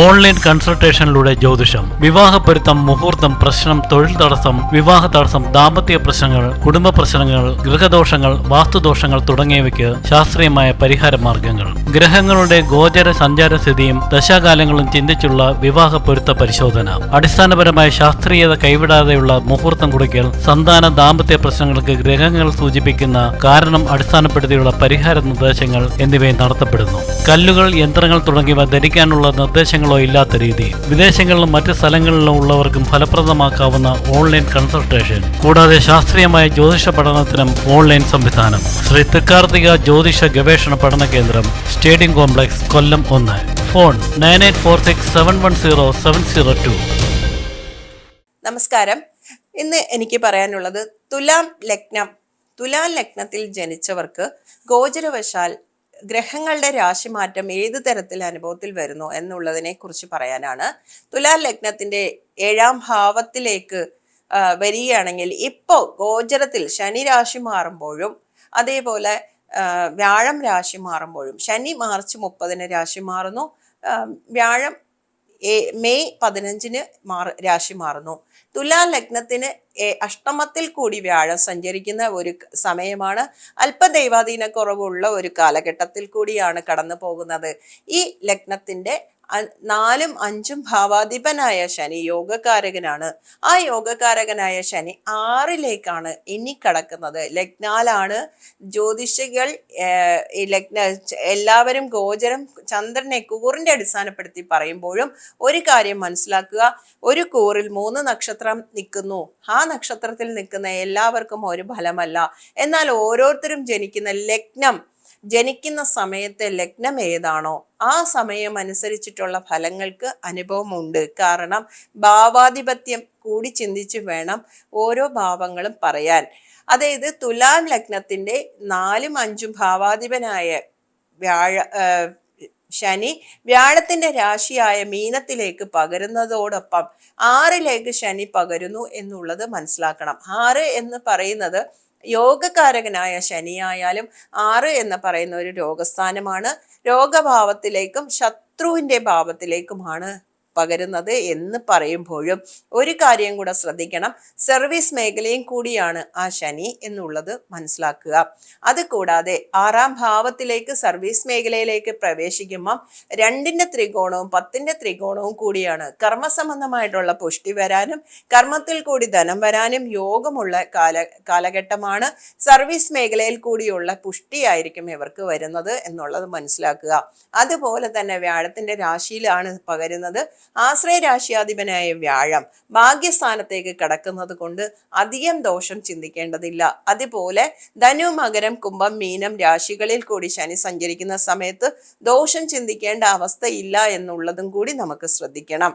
Online കൺസൾട്ടേഷനിലൂടെ ജ്യോതിഷം വിവാഹ പൊരുത്തം മുഹൂർത്തം പ്രശ്നം തൊഴിൽ തടസ്സം വിവാഹ തടസ്സം ദാമ്പത്യ പ്രശ്നങ്ങൾ കുടുംബ പ്രശ്നങ്ങൾ ഗൃഹദോഷങ്ങൾ വാസ്തുദോഷങ്ങൾ തുടങ്ങിയവയ്ക്ക് ശാസ്ത്രീയമായ പരിഹാര മാർഗങ്ങൾ. ഗ്രഹങ്ങളുടെ ഗോചര സഞ്ചാര സ്ഥിതിയും ദശാകാലങ്ങളും ചിന്തിച്ചുള്ള വിവാഹ പൊരുത്ത പരിശോധന. അടിസ്ഥാനപരമായ ശാസ്ത്രീയത കൈവിടാതെയുള്ള മുഹൂർത്തം കുറിക്കൽ സന്താന ദാമ്പത്യ പ്രശ്നങ്ങൾക്ക് ഗ്രഹങ്ങൾ സൂചിപ്പിക്കുന്ന കാരണം അടിസ്ഥാനപ്പെടുത്തിയുള്ള പരിഹാര നിർദ്ദേശങ്ങൾ എന്നിവയും നടത്തപ്പെടുന്നു. കല്ലുകൾ യന്ത്രങ്ങൾ തുടങ്ങിയവ ധരിക്കാനുള്ള നിർദ്ദേശങ്ങളോ ഇല്ലാത്ത രീതി. വിദേശങ്ങളിലും മറ്റ് സ്ഥലങ്ങളിലും ഉള്ളവർക്കും ഫലപ്രദമാക്കാവുന്ന ഓൺലൈൻ കൺസൾട്ടേഷൻ കൂടാതെ ശാസ്ത്രീയമായ ജ്യോതിഷ പഠനത്തിനും ഓൺലൈൻ സംവിധാനം. ശ്രീ തൃക്കാർത്തിക ജ്യോതിഷ ഗവേഷണ പഠന കേന്ദ്രം സ്റ്റേഡിയം കോംപ്ലക്സ് കൊല്ലം ഒന്ന്. Phone nine eight four six seven one zero seven zero two. നമസ്കാരം. ഇന്ന് എനിക്ക് പറയാനുള്ളത് തുലാം ലഗ്നം. തുലാം ലഗ്നത്തിൽ ജനിച്ചവർക്ക് ഗോചരവശാൽ ഗ്രഹങ്ങളുടെ രാശിമാറ്റം ഏത് തരത്തിൽ അനുഭവത്തിൽ വരുന്നു എന്നുള്ളതിനെ കുറിച്ച് പറയാനാണ്. തുലാ ലഗ്നത്തിന്റെ ഏഴാം ഭാവത്തിലേക്ക് വരികയാണെങ്കിൽ ഇപ്പോൾ ഗോചരത്തിൽ ശനി രാശി മാറുമ്പോഴും അതേപോലെ വ്യാഴം രാശി മാറുമ്പോഴും ശനി മാർച്ച് മുപ്പതിന് രാശി മാറുന്നു. വ്യാഴം മെയ് പതിനഞ്ചിന് മാറ രാശി മാറുന്നു. തുലാ ലഗ്നത്തിന് അഷ്ടമത്തിൽ കൂടി വ്യാഴം സഞ്ചരിക്കുന്ന ഒരു സമയമാണ്. അല്പദൈവാധീനക്കുറവുള്ള ഒരു കാലഘട്ടത്തിൽ കൂടിയാണ് കടന്നു പോകുന്നത് ഈ ലഗ്നത്തിന്റെ അ- നാലും അഞ്ചും ഭാവാധിപനായ ശനി യോഗകാരകനാണ് ആ യോഗകാരകനായ ശനി ആറിലേക്കാണ് ഇനി കടക്കുന്നത് ലഗ്നാലാണ് ജ്യോതിഷികൾ ലഗ്ന എല്ലാവരും ഗോചരം ചന്ദ്രനെ കൂറിന്റെ അടിസ്ഥാനപ്പെടുത്തി പറയുമ്പോഴും ഒരു കാര്യം മനസ്സിലാക്കുക. ഒരു കൂറിൽ മൂന്ന് നക്ഷത്രം നിൽക്കുന്നു. ആ നക്ഷത്രത്തിൽ നിൽക്കുന്ന എല്ലാവർക്കും ഒരു ഫലമല്ല. എന്നാൽ ഓരോരുത്തരും ജനിക്കുന്ന ലഗ്നം ജനിക്കുന്ന സമയത്തെ ലഗ്നം ഏതാണോ ആ സമയം അനുസരിച്ചിട്ടുള്ള ഫലങ്ങൾക്ക് അനുഭവമുണ്ട്. കാരണം ഭാവാധിപത്യം കൂടി ചിന്തിച്ച് വേണം ഓരോ ഭാവങ്ങളും പറയാൻ. അതായത് തുലാം ലഗ്നത്തിന്റെ നാലും അഞ്ചും ഭാവാധിപനായ വ്യാഴ ശനി വ്യാഴത്തിന്റെ രാശിയായ മീനത്തിലേക്ക് പകരുന്നതോടൊപ്പം ആറിലേക്ക് ശനി പകരുന്നു എന്നുള്ളത് മനസ്സിലാക്കണം. ആറ് എന്ന് പറയുന്നത് യോഗകാരകനായ ശനിയായാലും ആറ് എന്ന് പറയുന്ന ഒരു രോഗസ്ഥാനമാണ്. രോഗഭാവത്തിലേക്കും ശത്രുവിന്റെ ഭാവത്തിലേക്കുമാണ് പകരുന്നത് എന്ന് പറയുമ്പോഴും ഒരു കാര്യം കൂടെ ശ്രദ്ധിക്കണം. സർവീസ് മേഖലയും കൂടിയാണ് ആ ശനി എന്നുള്ളത് മനസ്സിലാക്കുക. അത് കൂടാതെ ആറാം ഭാവത്തിലേക്ക് സർവീസ് മേഖലയിലേക്ക് പ്രവേശിക്കുമ്പം രണ്ടിന്റെ ത്രികോണവും പത്തിന്റെ ത്രികോണവും കൂടിയാണ് കർമ്മസംബന്ധമായിട്ടുള്ള പുഷ്ടി വരാനും കർമ്മത്തിൽ കൂടി ധനം വരാനും യോഗമുള്ള കാല കാലഘട്ടമാണ് സർവീസ് മേഖലയിൽ കൂടിയുള്ള പുഷ്ടിയായിരിക്കും ഇവർക്ക് വരുന്നത് എന്നുള്ളത് മനസ്സിലാക്കുക. അതുപോലെ തന്നെ വ്യാഴത്തിന്റെ രാശിയിലാണ് പകരുന്നത്. ആശ്രയ രാശിയാധിപനായ വ്യാഴം ഭാഗ്യസ്ഥാനത്തേക്ക് കടക്കുന്നത് കൊണ്ട് അധികം ദോഷം ചിന്തിക്കേണ്ടതില്ല. അതുപോലെ ധനു മകരം കുംഭം മീനം രാശികളിൽ കൂടി ശനി സഞ്ചരിക്കുന്ന സമയത്ത് ദോഷം ചിന്തിക്കേണ്ട അവസ്ഥയില്ല എന്നുള്ളതും കൂടി നമുക്ക് ശ്രദ്ധിക്കണം.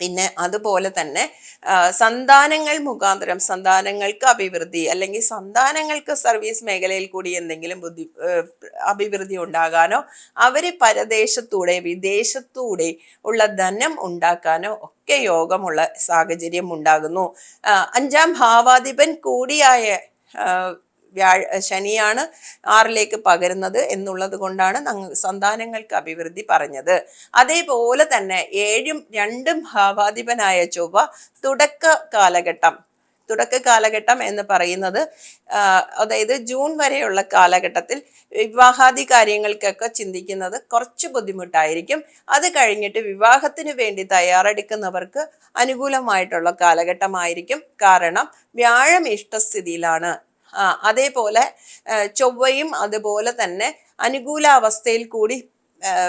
പിന്നെ അതുപോലെ തന്നെ സന്താനങ്ങൾ മുഖാന്തരം സന്താനങ്ങൾക്ക് അഭിവൃദ്ധി അല്ലെങ്കിൽ സന്താനങ്ങൾക്ക് സർവീസ് മേഖലയിൽ കൂടി എന്തെങ്കിലും ബുദ്ധി അഭിവൃദ്ധി ഉണ്ടാകാനോ അവർ പരദേശത്തൂടെ വിദേശത്തൂടെ ഉള്ള ധനം ഉണ്ടാക്കാനോ ഒക്കെ യോഗമുള്ള സാഹചര്യം ഉണ്ടാകുന്നു. അഞ്ചാം ഭാവാധിപൻ കൂടിയായ വ്യാഴ ശനിയാണ് ആറിലേക്ക് പകരുന്നത് എന്നുള്ളത് കൊണ്ടാണ് സന്താനങ്ങൾക്ക് അഭിവൃദ്ധി പറഞ്ഞത്. അതേപോലെ തന്നെ ഏഴും രണ്ടും ഭാവാധിപനായ ചൊവ്വ തുടക്ക കാലഘട്ടം തുടക്ക കാലഘട്ടം എന്ന് പറയുന്നത് അതായത് ജൂൺ വരെയുള്ള കാലഘട്ടത്തിൽ വിവാഹാദി കാര്യങ്ങൾക്കൊക്കെ ചിന്തിക്കുന്നത് കുറച്ച് ബുദ്ധിമുട്ടായിരിക്കും. അത് കഴിഞ്ഞിട്ട് വിവാഹത്തിന് വേണ്ടി തയ്യാറെടുക്കുന്നവർക്ക് അനുകൂലമായിട്ടുള്ള കാലഘട്ടമായിരിക്കും. കാരണം വ്യാഴം ഇഷ്ടസ്ഥിതിയിലാണ്. അതേപോലെ ചൊവ്വയും അതുപോലെ തന്നെ അനുകൂലാവസ്ഥയിൽ കൂടി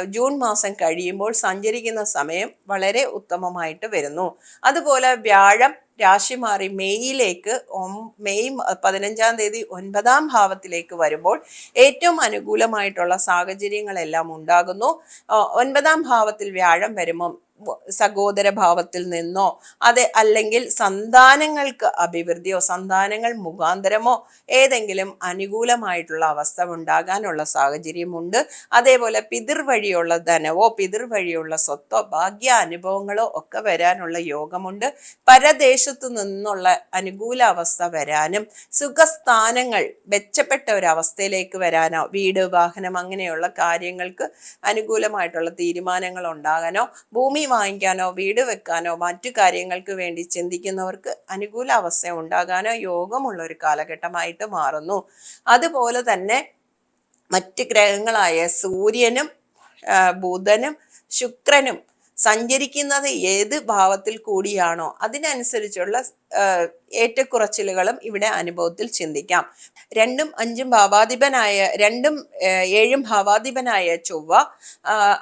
ജൂൺ മാസം കഴിയുമ്പോൾ സഞ്ചരിക്കുന്ന സമയം വളരെ ഉത്തമമായിട്ട് വരുന്നു. അതുപോലെ വ്യാഴം രാശി മാറി മെയ്യിലേക്ക് മെയ് പതിനഞ്ചാം തീയതി ഒൻപതാം ഭാവത്തിലേക്ക് വരുമ്പോൾ ഏറ്റവും അനുകൂലമായിട്ടുള്ള സാഹചര്യങ്ങളെല്ലാം ഉണ്ടാകുന്നു. ഒൻപതാം ഭാവത്തിൽ വ്യാഴം വരുമ്പം സഹോദര ഭാവത്തിൽ നിന്നോ അതെ അല്ലെങ്കിൽ സന്താനങ്ങൾക്ക് അഭിവൃദ്ധിയോ സന്താനങ്ങൾ മുഖാന്തരമോ ഏതെങ്കിലും അനുകൂലമായിട്ടുള്ള അവസ്ഥ ഉണ്ടാകാനുള്ള സാഹചര്യമുണ്ട്. അതേപോലെ പിതൃ വഴിയുള്ള ധനവോ പിതൃ വഴിയുള്ള സ്വത്തോ ഭാഗ്യ അനുഭവങ്ങളോ ഒക്കെ വരാനുള്ള യോഗമുണ്ട്. പരദേശത്തു നിന്നുള്ള അനുകൂല അവസ്ഥ വരാനും സുഖസ്ഥാനങ്ങൾ മെച്ചപ്പെട്ട ഒരു അവസ്ഥയിലേക്ക് വരാനോ വീട് വാഹനം അങ്ങനെയുള്ള കാര്യങ്ങൾക്ക് അനുകൂലമായിട്ടുള്ള തീരുമാനങ്ങൾ ഉണ്ടാകാനോ ഭൂമി വാങ്ങിക്കാനോ വീട് വെക്കാനോ മറ്റു കാര്യങ്ങൾക്ക് വേണ്ടി ചിന്തിക്കുന്നവർക്ക് അനുകൂല അവസ്ഥ ഉണ്ടാകാനോ യോഗമുള്ള ഒരു കാലഘട്ടമായിട്ട് മാറുന്നു. അതുപോലെ തന്നെ മറ്റ് ഗ്രഹങ്ങളായ സൂര്യനും ബുധനും ശുക്രനും സഞ്ചരിക്കുന്നത് ഏത് ഭാവത്തിൽ കൂടിയാണോ അതിനനുസരിച്ചുള്ള ഏറ്റക്കുറച്ചിലുകളും ഇവിടെ അനുഭവത്തിൽ ചിന്തിക്കാം. രണ്ടും അഞ്ചും ഭാവാധിപനായ രണ്ടും ഏഴും ഭാവാധിപനായ ചൊവ്വ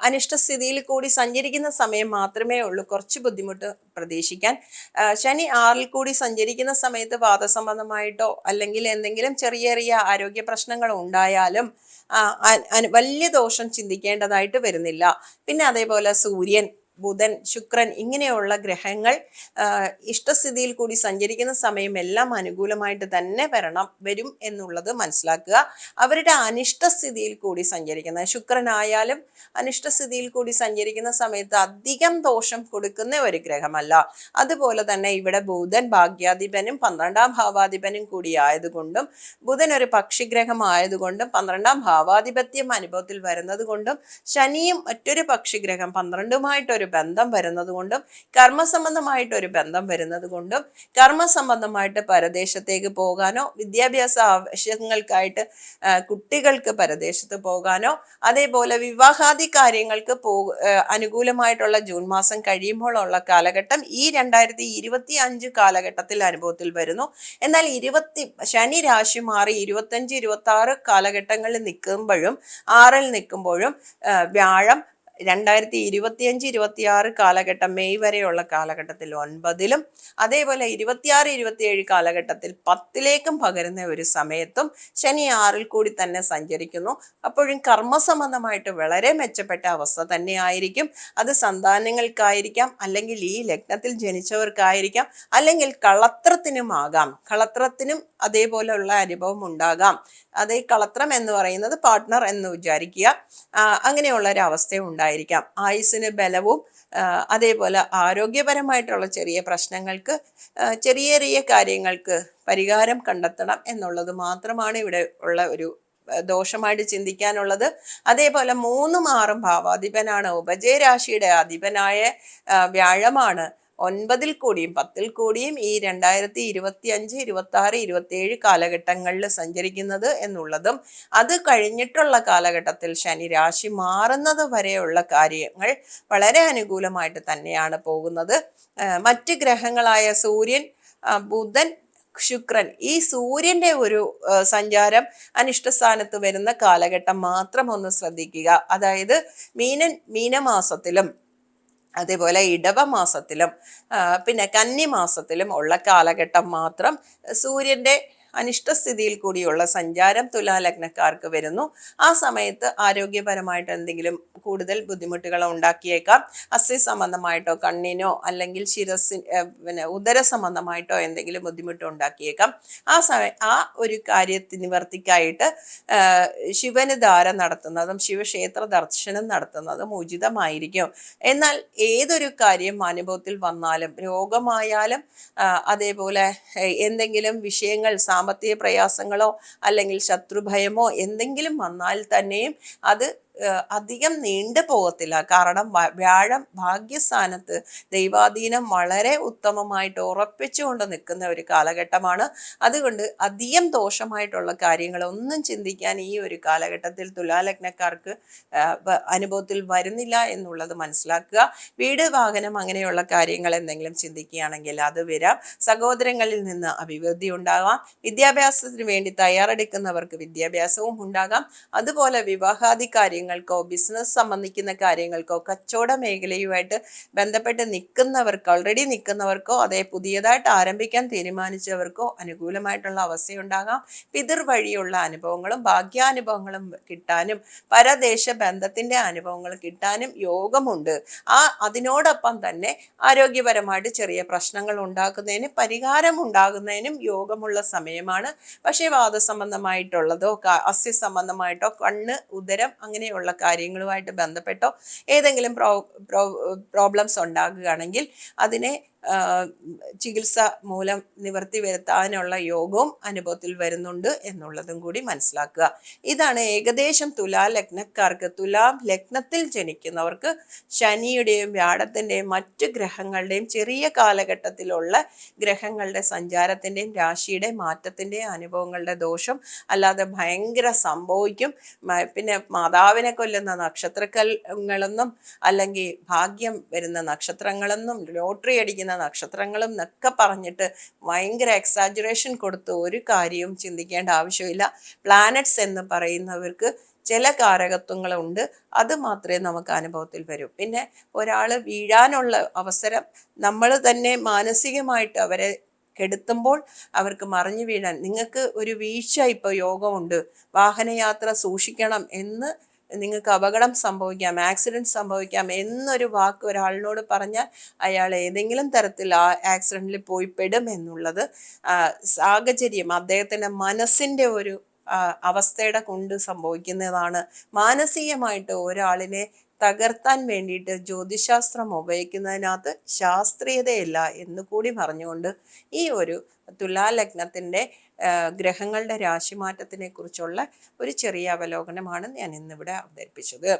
അനിഷ്ടസ്ഥിതിയിൽ കൂടി സഞ്ചരിക്കുന്ന സമയം മാത്രമേ ഉള്ളൂ. കുറച്ച് ബുദ്ധിമുട്ട് പ്രതീക്ഷിക്കാൻ. ശനി ആറിൽ കൂടി സഞ്ചരിക്കുന്ന സമയത്ത് വാദസംബന്ധമായിട്ടോ അല്ലെങ്കിൽ എന്തെങ്കിലും ചെറിയ ചെറിയ ആരോഗ്യ പ്രശ്നങ്ങൾ ഉണ്ടായാലും വലിയ ദോഷം ചിന്തിക്കേണ്ടതായിട്ട് വരുന്നില്ല. പിന്നെ അതേപോലെ സൂര്യൻ ബുധൻ ശുക്രൻ ഇങ്ങനെയുള്ള ഗ്രഹങ്ങൾ ഇഷ്ടസ്ഥിതിയിൽ കൂടി സഞ്ചരിക്കുന്ന സമയം എല്ലാം അനുകൂലമായിട്ട് തന്നെ വരണം വരും എന്നുള്ളത് മനസ്സിലാക്കുക. അവരുടെ അനിഷ്ടസ്ഥിതിയിൽ കൂടി സഞ്ചരിക്കുന്ന ശുക്രനായാലും അനിഷ്ടസ്ഥിതിയിൽ കൂടി സഞ്ചരിക്കുന്ന സമയത്ത് അധികം ദോഷം കൊടുക്കുന്ന ഒരു ഗ്രഹമല്ല. അതുപോലെ തന്നെ ഇവിടെ ബുധൻ ഭാഗ്യാധിപനും പന്ത്രണ്ടാം ഭാവാധിപനും കൂടി ആയതുകൊണ്ടും ബുധൻ ഒരു പക്ഷിഗ്രഹം ആയതുകൊണ്ടും പന്ത്രണ്ടാം ഭാവാധിപത്യം അനുഭവത്തിൽ വരുന്നത് കൊണ്ടും ശനിയും മറ്റൊരു പക്ഷിഗ്രഹം പന്ത്രണ്ടുമായിട്ടൊരു ബന്ധം വരുന്നത് കൊണ്ടും കർമ്മസംബന്ധമായിട്ടൊരു ബന്ധം വരുന്നത് കൊണ്ടും കർമ്മസംബന്ധമായിട്ട് പരദേശത്തേക്ക് പോകാനോ വിദ്യാഭ്യാസ ആവശ്യങ്ങൾക്കായിട്ട് കുട്ടികൾക്ക് പരദേശത്ത് പോകാനോ അതേപോലെ വിവാഹാദി കാര്യങ്ങൾക്ക് പോ അനുകൂലമായിട്ടുള്ള ജൂൺ മാസം കഴിയുമ്പോഴുള്ള കാലഘട്ടം ഈ രണ്ടായിരത്തി ഇരുപത്തി അഞ്ച് കാലഘട്ടത്തിൽ അനുഭവത്തിൽ വരുന്നു. എന്നാൽ ഇരുപത്തി ശനി രാശി മാറി ഇരുപത്തഞ്ച് ഇരുപത്തി ആറ് കാലഘട്ടങ്ങളിൽ നിൽക്കുമ്പോഴും ആറിൽ നിൽക്കുമ്പോഴും വ്യാഴം രണ്ടായിരത്തി ഇരുപത്തിയഞ്ച് ഇരുപത്തിയാറ് കാലഘട്ടം മെയ് വരെയുള്ള കാലഘട്ടത്തിൽ ഒൻപതിലും അതേപോലെ ഇരുപത്തിയാറ് ഇരുപത്തിയേഴ് കാലഘട്ടത്തിൽ പത്തിലേക്കും പകരുന്ന ഒരു സമയത്തും ശനി ആറിൽ കൂടി തന്നെ സഞ്ചരിക്കുന്നു. അപ്പോഴും കർമ്മസംബന്ധമായിട്ട് വളരെ മെച്ചപ്പെട്ട അവസ്ഥ തന്നെയായിരിക്കും. അത് സന്താനങ്ങൾക്കായിരിക്കാം അല്ലെങ്കിൽ ഈ ലഗ്നത്തിൽ ജനിച്ചവർക്കായിരിക്കാം അല്ലെങ്കിൽ കളത്രത്തിനും ആകാം. കളത്രത്തിനും അതേപോലെയുള്ള അനുഭവം ഉണ്ടാകാം. അതേ കളത്രം എന്ന് പറയുന്നത് പാർട്ട്ണർ എന്ന് വിചാരിക്കുക. അങ്ങനെയുള്ള ഒരു അവസ്ഥ ഉണ്ടായിരിക്കാം. ആയുസ്സിന് ബലവും അതേപോലെ ആരോഗ്യപരമായിട്ടുള്ള ചെറിയ പ്രശ്നങ്ങൾക്ക് ചെറിയ ചെറിയ കാര്യങ്ങൾക്ക് പരിഹാരം കണ്ടെത്തണം എന്നുള്ളത് മാത്രമാണ് ഇവിടെ ഉള്ള ഒരു ദോഷമായിട്ട് ചിന്തിക്കാനുള്ളത്. അതേപോലെ മൂന്നും ആറും ഭാവാധിപനാണ്. ഉപജയരാശിയുടെ അധിപനായ വ്യാഴമാണ്. ഒൻപതിൽ കൂടിയും പത്തിൽ കൂടിയും ഈ രണ്ടായിരത്തി ഇരുപത്തി അഞ്ച് ഇരുപത്തി ആറ് ഇരുപത്തി ഏഴ് കാലഘട്ടങ്ങളിൽ സഞ്ചരിക്കുന്നത് എന്നുള്ളതും അത് കഴിഞ്ഞിട്ടുള്ള കാലഘട്ടത്തിൽ ശനി രാശി മാറുന്നത് വരെയുള്ള കാര്യങ്ങൾ വളരെ അനുകൂലമായിട്ട് തന്നെയാണ് പോകുന്നത്. മറ്റ് ഗ്രഹങ്ങളായ സൂര്യൻ ബുധൻ ശുക്രൻ ഈ സൂര്യന്റെ ഒരു സഞ്ചാരം അനിഷ്ടസ്ഥാനത്ത് വരുന്ന കാലഘട്ടം മാത്രം ഒന്ന് ശ്രദ്ധിക്കുക. അതായത് മീനൻ മീനമാസത്തിലും അതേപോലെ ഇടവ മാസത്തിലും പിന്നെ കന്നി മാസത്തിലും ഉള്ള കാലഘട്ടം മാത്രം സൂര്യന്റെ അനിഷ്ടസ്ഥിതിയിൽ കൂടിയുള്ള സഞ്ചാരം തുലാലഗ്നക്കാർക്ക് വരുന്നു. ആ സമയത്ത് ആരോഗ്യപരമായിട്ട് എന്തെങ്കിലും കൂടുതൽ ബുദ്ധിമുട്ടുകൾ ഉണ്ടാക്കിയേക്കാം. അസ്ഥി സംബന്ധമായിട്ടോ കണ്ണിനോ അല്ലെങ്കിൽ ശിരസിന് പിന്നെ ഉദര സംബന്ധമായിട്ടോ എന്തെങ്കിലും ബുദ്ധിമുട്ട് ഉണ്ടാക്കിയേക്കാം. ആ സമയ ആ ഒരു കാര്യത്തിന് നിവർത്തിക്കായിട്ട് ശിവന് ധാര നടത്തുന്നതും ശിവക്ഷേത്ര ദർശനം നടത്തുന്നതും ഉചിതമായിരിക്കും. എന്നാൽ ഏതൊരു കാര്യം അനുഭവത്തിൽ വന്നാലും രോഗമായാലും അതേപോലെ എന്തെങ്കിലും വിഷയങ്ങൾ സാമ്പത്തിക പ്രയാസങ്ങളോ അല്ലെങ്കിൽ ശത്രുഭയമോ എന്തെങ്കിലും വന്നാൽ തന്നെയും അത് അധികം നീണ്ടു പോകത്തില്ല. കാരണം വ്യാഴം ഭാഗ്യസ്ഥാനത്ത് ദൈവാധീനം വളരെ ഉത്തമമായിട്ട് ഉറപ്പിച്ചുകൊണ്ട് നിൽക്കുന്ന ഒരു കാലഘട്ടമാണ്. അതുകൊണ്ട് അധികം ദോഷമായിട്ടുള്ള കാര്യങ്ങളൊന്നും ചിന്തിക്കാൻ ഈ ഒരു കാലഘട്ടത്തിൽ തുലാലഗ്നക്കാർക്ക് അനുഭവത്തിൽ വരുന്നില്ല എന്നുള്ളത് മനസ്സിലാക്കുക. വീട് വാഹനം അങ്ങനെയുള്ള കാര്യങ്ങൾ എന്തെങ്കിലും ചിന്തിക്കുകയാണെങ്കിൽ അത് വരാം. സഹോദരങ്ങളിൽ നിന്ന് അഭിവൃദ്ധി ഉണ്ടാകാം. വിദ്യാഭ്യാസത്തിന് വേണ്ടി തയ്യാറെടുക്കുന്നവർക്ക് വിദ്യാഭ്യാസവും ഉണ്ടാകാം. അതുപോലെ വിവാഹാദി കാര്യങ്ങൾ കാര്യങ്ങൾക്കോ ബിസിനസ് സംബന്ധിക്കുന്ന കാര്യങ്ങൾക്കോ കച്ചവട മേഖലയുമായിട്ട് ബന്ധപ്പെട്ട് നിൽക്കുന്നവർക്ക് ഓൾറെഡി നിൽക്കുന്നവർക്കോ അതേ പുതിയതായിട്ട് ആരംഭിക്കാൻ തീരുമാനിച്ചവർക്കോ അനുകൂലമായിട്ടുള്ള അവസ്ഥയുണ്ടാകാം. പിതൃ വഴിയുള്ള അനുഭവങ്ങളും ഭാഗ്യാനുഭവങ്ങളും കിട്ടാനും പരദേശ ബന്ധത്തിന്റെ അനുഭവങ്ങൾ കിട്ടാനും യോഗമുണ്ട്. ആ അതിനോടൊപ്പം തന്നെ ആരോഗ്യപരമായിട്ട് ചെറിയ പ്രശ്നങ്ങൾ ഉണ്ടാക്കുന്നതിന് പരിഹാരം ഉണ്ടാകുന്നതിനും യോഗമുള്ള സമയമാണ്. പക്ഷേ വാദസംബന്ധമായിട്ടുള്ളതോ അസ്ഥി സംബന്ധമായിട്ടോ കണ്ണ് ഉദരം അങ്ങനെയുള്ള കാര്യങ്ങളുമായിട്ട് ബന്ധപ്പെട്ടോ ഏതെങ്കിലും പ്രോ പ്രോബ്ലംസ് ഉണ്ടാകുകയാണെങ്കിൽ അതിനെ ചികിത്സ മൂലം നിവർത്തി വരുത്താനുള്ള യോഗവും അനുഭവത്തിൽ വരുന്നുണ്ട് എന്നുള്ളതും കൂടി മനസ്സിലാക്കുക. ഇതാണ് ഏകദേശം തുലാ ലഗ്നക്കാർക്ക് തുലാം ലഗ്നത്തിൽ ജനിക്കുന്നവർക്ക് ശനിയുടെയും വ്യാഴത്തിന്റെയും മറ്റ് ഗ്രഹങ്ങളുടെയും ചെറിയ കാലഘട്ടത്തിലുള്ള ഗ്രഹങ്ങളുടെ സഞ്ചാരത്തിന്റെയും രാശിയുടെ മാറ്റത്തിന്റെയും അനുഭവങ്ങളുടെ ദോഷം അല്ലാതെ ഭയങ്കര സംഭവിക്കും. പിന്നെ മാതാവിനെ കൊല്ലുന്ന നക്ഷത്രങ്ങളെന്നും അല്ലെങ്കിൽ ഭാഗ്യം വരുന്ന നക്ഷത്രങ്ങളെന്നും ലോട്ടറി അടിക്കുന്ന നക്ഷത്രങ്ങളും എന്നൊക്കെ പറഞ്ഞിട്ട് ഭയങ്കര എക്സാജുറേഷൻ കൊടുത്ത് ഒരു കാര്യവും ചിന്തിക്കേണ്ട ആവശ്യമില്ല. പ്ലാനറ്റ്സ് എന്ന് പറയുന്നവർക്ക് ചില കാരകത്വങ്ങളുണ്ട്. അത് മാത്രമേ നമുക്ക് അനുഭവത്തിൽ വരൂ. പിന്നെ ഒരാൾ വീഴാനുള്ള അവസരം നമ്മൾ തന്നെ മാനസികമായിട്ട് അവരെ കെടുത്തുമ്പോൾ അവർക്ക് മറിഞ്ഞു വീഴാൻ നിങ്ങൾക്ക് ഒരു വീഴ്ച ഇപ്പോൾ യോഗമുണ്ട്. വാഹനയാത്ര സൂക്ഷിക്കണം എന്ന് നിങ്ങൾക്ക് അപകടം സംഭവിക്കാം ആക്സിഡന്റ് സംഭവിക്കാം എന്നൊരു വാക്ക് ഒരാളിനോട് പറഞ്ഞാൽ അയാൾ ഏതെങ്കിലും തരത്തിൽ ആ ആക്സിഡന്റിൽ പോയി പെടും എന്നുള്ളത് സാഹചര്യം അദ്ദേഹത്തിന്റെ മനസ്സിന്റെ ഒരു അവസ്ഥയുടെ കൊണ്ട് സംഭവിക്കുന്നതാണ്. മാനസികമായിട്ട് ഒരാളിനെ തകർത്താൻ വേണ്ടിയിട്ട് ജ്യോതിശാസ്ത്രം ഉപയോഗിക്കുന്നതിനകത്ത് ശാസ്ത്രീയതയില്ല എന്ന് കൂടി പറഞ്ഞുകൊണ്ട് ഈ ഒരു തുലാലഗ്നത്തിന്റെ ഗ്രഹങ്ങളുടെ രാശിമാറ്റത്തിനെ കുറിച്ചുള്ള ഒരു ചെറിയ അവലോകനമാണ് ഞാൻ ഇന്നിവിടെ അവതരിപ്പിച്ചത്.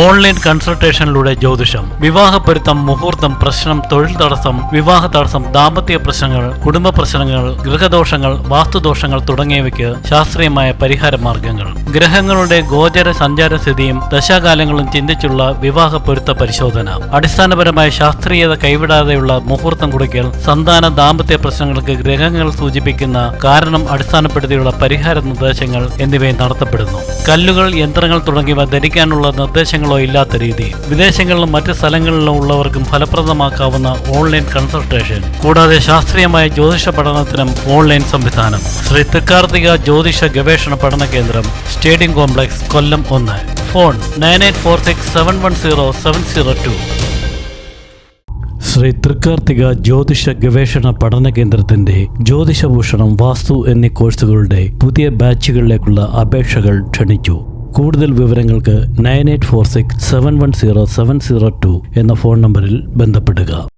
ഓൺലൈൻ കൺസൾട്ടേഷനിലൂടെ ജ്യോതിഷം വിവാഹപ്പൊരുത്തം മുഹൂർത്തം പ്രശ്നം തൊഴിൽ തടസ്സം വിവാഹ തടസ്സം ദാമ്പത്യ പ്രശ്നങ്ങൾ കുടുംബ പ്രശ്നങ്ങൾ ഗൃഹദോഷങ്ങൾ വാസ്തുദോഷങ്ങൾ തുടങ്ങിയവയ്ക്ക് ശാസ്ത്രീയമായ പരിഹാര മാർഗങ്ങൾ. ഗ്രഹങ്ങളുടെ ഗോചര സഞ്ചാര സ്ഥിതിയും ദശാകാലങ്ങളും ചിന്തിച്ചുള്ള വിവാഹ പൊരുത്ത പരിശോധന. അടിസ്ഥാനപരമായ ശാസ്ത്രീയത കൈവിടാതെയുള്ള മുഹൂർത്തം കുറിക്കൽ സന്താന ദാമ്പത്യ പ്രശ്നങ്ങൾക്ക് ഗ്രഹങ്ങൾ സൂചിപ്പിക്കുന്ന കാരണം അടിസ്ഥാനപ്പെടുത്തിയുള്ള പരിഹാര നിർദ്ദേശങ്ങൾ എന്നിവയും നടത്തപ്പെടുന്നു. കല്ലുകൾ യന്ത്രങ്ങൾ തുടങ്ങിയവ ധരിക്കാനുള്ള നിർദ്ദേശങ്ങളോ ഇല്ലാത്ത രീതി. വിദേശങ്ങളിലും മറ്റ് സ്ഥലങ്ങളിലും ഉള്ളവർക്കും ഫലപ്രദമാക്കാവുന്ന ഓൺലൈൻ കൺസൾട്ടേഷൻ കൂടാതെ ശാസ്ത്രീയമായ ജ്യോതിഷ പഠനത്തിനും ഓൺലൈൻ സംവിധാനം. ശ്രീ തൃക്കാർത്തിക ജ്യോതിഷ ഗവേഷണ പഠന കേന്ദ്രം സ്റ്റേഡിയം കോംപ്ലക്സ് കൊല്ലം ഒന്ന്. Phone nine eight four six seven one zero seven zero two. Sri Thrikarthika ജ്യോതിഷ ഗവേഷണ പഠന കേന്ദ്രത്തിന്റെ ജ്യോതിഷഭൂഷണം വാസ്തു എന്നീ കോഴ്സുകളുടെ പുതിയ ബാച്ചുകളിലേക്കുള്ള അപേക്ഷകൾ ക്ഷണിച്ചു. കൂടുതൽ വിവരങ്ങൾക്ക് nine eight four six seven one zero seven zero two എന്ന ഫോൺ നമ്പറിൽ ബന്ധപ്പെടുക.